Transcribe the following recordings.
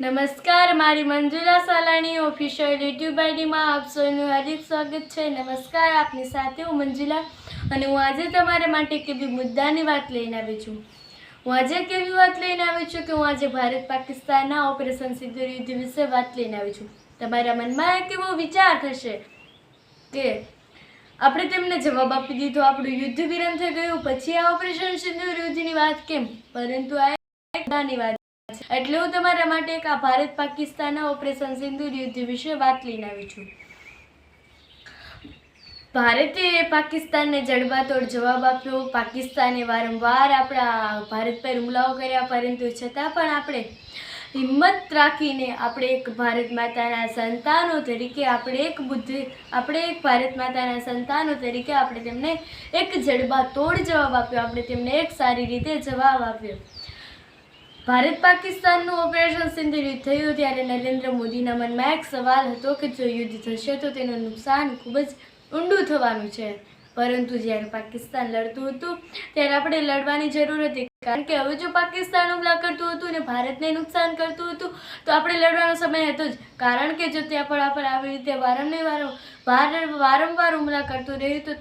નમસ્કાર, મારી Manjula Salani official YouTube આઈડીમાં આપ સૌનું હાર્દિક સ્વાગત છે. નમસ્કાર, આપની સાથે હું મંજુલા અને હું આજે તમારા માટે કેવી મુદ્દાની વાત લઈને આવી છું. હું આજે કેવી વાત લઈને આવી છું કે હું આજે ભારત પાકિસ્તાનના ઓપરેશન સિદ્ધુર યુદ્ધ વિશે વાત લઈને આવી છું. તમારા મનમાં એક એવો વિચાર થશે કે આપણે તેમને જવાબ આપી દીધો, આપણું યુદ્ધ વિરામ થઈ ગયું, પછી આ ઓપરેશન સિંદૂર યુદ્ધની વાત કેમ? પરંતુ આ મુદ્દાની વાત. એટલે હું તમારા માટે એક આ ભારત પાકિસ્તાનના ઓપરેશન સિંધુ યુદ્ધ વિશે વાત લઈને આવી છું. ભારતે પાકિસ્તાનને જડબાતોડ જવાબ આપ્યો. પાકિસ્તાને વારંવાર આપણા ભારત પર હુમલાઓ કર્યા, પરંતુ છતાં પણ આપણે હિંમત રાખીને આપણે એક ભારત માતાના સંતાનો તરીકે આપણે એક બુદ્ધિ, આપણે એક ભારત માતાના સંતાનો તરીકે આપણે તેમને એક જડબાતોડ જવાબ આપ્યો. આપણે તેમને એક સારી રીતે જવાબ આપ્યો. ભારત પાકિસ્તાનનું ઓપરેશન સિંધુ થયું ત્યારે નરેન્દ્ર મોદીના મનમાં એક સવાલ હતો કે જો યુદ્ધ થશે તો તેનું નુકસાન ખૂબ જ ઊંડું થવાનું છે. પરંતુ જ્યારે પાકિસ્તાન લડતું હતું, ત્યારે આપણે લડવાની જરૂર હતી. કારણ કે હવે જો પાકિસ્તાન હુમલા કરતું હતું ને ભારતને નુકસાન કરતું હતું, તો આપણે લડવાનો સમય હતો જ. કારણ કે જો ત્યાં પણ આપણે આવી રીતે વારંવાર વાર, વારંવાર હુમલા કરતું રહ્યું તો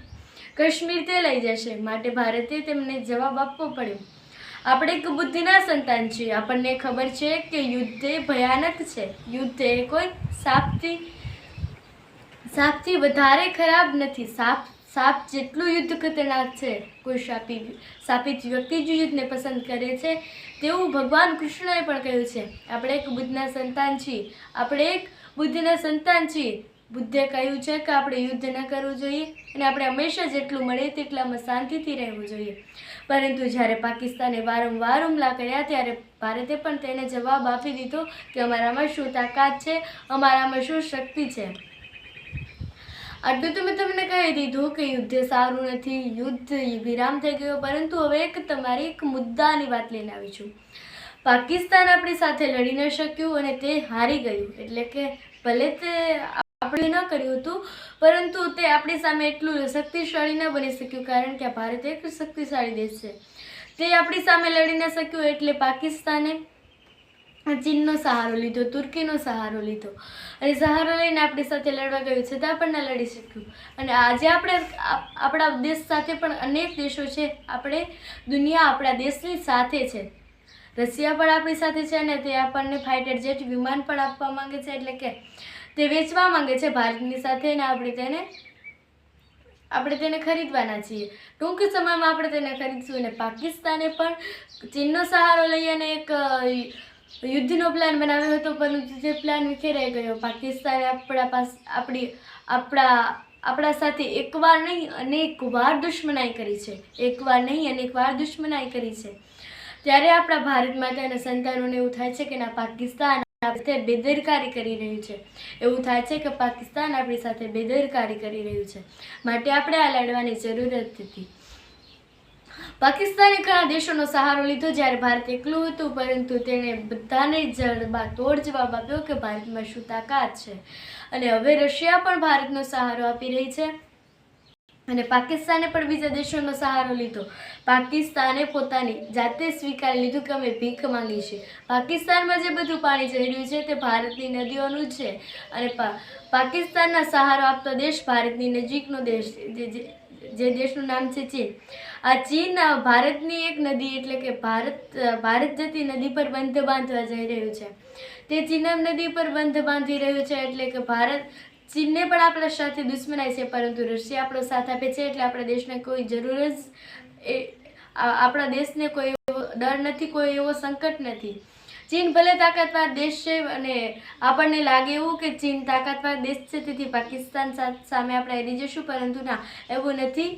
કાશ્મીર તે લઈ જશે. માટે ભારતે તેમને જવાબ આપવો પડ્યો. આપણે એક બુદ્ધિના સંતાન છીએ. આપણને ખબર છે કે યુદ્ધ એ ભયાનક છે. યુદ્ધ એ કોઈ સાપથી સાપથી વધારે ખરાબ નથી. સાપ સાપ જેટલું યુદ્ધ ખતરનાક છે, કોઈ સાપી સાપિત વ્યક્તિ જ યુદ્ધને પસંદ કરે છે તેવું ભગવાન કૃષ્ણએ પણ કહ્યું છે. આપણે એક બુદ્ધના સંતાન છીએ. આપણે એક બુદ્ધિના સંતાન છીએ. બુદ્ધે કહ્યું છે કે આપણે યુદ્ધ ન કરવું જોઈએ અને આપણે હંમેશા જેટલું મળે તેટલામાં શાંતિથી રહેવું જોઈએ. પરંતુ જ્યારે પાકિસ્તાને વારંવાર હુમલા કર્યા ત્યારે ભારતે પણ તેને જવાબ આપી દીધો કે અમારામાં શું તાકાત છે, અમારામાં શું શક્તિ છે. આટલું તો મેં તમને કહી દીધું કે યુદ્ધ સારું નથી, યુદ્ધ વિરામ થઈ ગયો, પરંતુ હવે એક તમારી એક મુદ્દાની વાત લઈને આવી છું. પાકિસ્તાન આપણી સાથે લડી ન શક્યું અને તે હારી ગયું, એટલે કે ભલે તે આપણે ન કર્યું હતું, પરંતુ તે આપણી સામે એટલું શક્તિશાળી ન બની શક્યું, કારણ કે ભારત એક શક્તિશાળી દેશ છે. તે આપણી સામે લડી ન શક્યું એટલે પાકિસ્તાને ચીનનો સહારો લીધો, તુર્કીનો સહારો લીધો. અને સહારો લઈને આપણી સાથે લડવા ગયું, છતાં પણ ન લડી શક્યું. અને આજે આપણે આપણા દેશ સાથે પણ અનેક દેશો છે, આપણે દુનિયા આપણા દેશની સાથે છે. રશિયા પણ આપણી સાથે છે અને તે આપણને ફાઇટર જેટ વિમાન પણ આપવા માંગે છે એટલે કે તે વેચવા માંગે છે ભારતની સાથે અને આપણે તેને આપણે તેને ખરીદવાના છીએ. ટૂંક સમયમાં આપણે તેને ખરીદશું અને પાકિસ્તાને પણ ચીનનો સહારો લઈ અને એક યુદ્ધનો પ્લાન બનાવ્યો હતો, પરંતુ તે પ્લાન વિખેરાઈ ગયો, પાકિસ્તાને આપણા પાસ, આપણી, આપણા આપણા સાથે એકવાર નહીં અનેક વાર દુશ્મનાઈ કરી છે. એકવાર નહીં અનેક વાર દુશ્મનાઈ કરી છે. ત્યારે આપણા ભારત માતાના સંતાનોને એવું થાય છે કે ના પાકિસ્તાન સાથે બેદરકારી કરી રહ્યું છે. એવું થાય છે કે પાકિસ્તાન આપણી સાથે બેદરકારી કરી રહ્યું છે. માટે આપણે આ લડવાની જરૂરત હતી પાકિસ્તાને ઘણા દેશોનો સહારો લીધો જ્યારે ભારત એકલું હતું, પરંતુ તેણે બધાને જડબા તોડ જવાબ આપ્યો કે ભારતમાં શું તાકાત છે? અને હવે રશિયા પણ ભારતનો સહારો આપી રહી છે. અને પાકિસ્તાને પણ બીજા દેશોનો સહારો લીધો. પાકિસ્તાને પોતાની જાતે સ્વીકારી લીધું કે અમે ભીખ માંગી છે પાકિસ્તાનમાં જે બધું પાણી રહ્યું છે તે ભારતની નદીઓનું છે. અને પાકિસ્તાનના સહારો આપતો દેશ ભારતની નજીકનો દેશ જે દેશનું નામ છે ચીન. આ ચીન ભારતની એક નદી એટલે કે ભારત ભારત જતી નદી પર બંધ બાંધવા જઈ રહ્યું છે. તે ચીનમ નદી પર બંધ બાંધી રહ્યું છે એટલે કે ભારત ચીનને પણ આપણા સાથે દુશ્મનાય છે, પરંતુ રશિયા આપણો સાથ આપે છે એટલે આપણા દેશને કોઈ જરૂર જ એ આપણા દેશને કોઈ એવો ડર નથી, કોઈ એવો સંકટ નથી. ચીન ભલે તાકાતવાર દેશ છે અને આપણને લાગે એવું કે ચીન તાકાતવાર દેશ છે, તેથી પાકિસ્તાન સામે આપણે હારી જશું, પરંતુ ના, એવું નથી.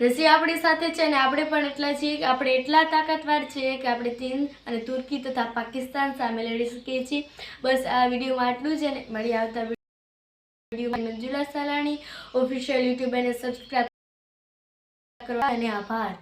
રશિયા આપણી સાથે છે અને આપણે પણ એટલા છીએ કે આપણે એટલા તાકાતવાર છીએ કે આપણે ચીન અને તુર્કી તથા પાકિસ્તાન સામે લડી શકીએ છીએ. બસ આ વિડીયોમાં આટલું જ અને મળી આવતા મંજુલા સાલાણી ઓફિશિયલ યુટ્યુબ અને સબસ્ક્રાઈબ કરવા અને આભાર.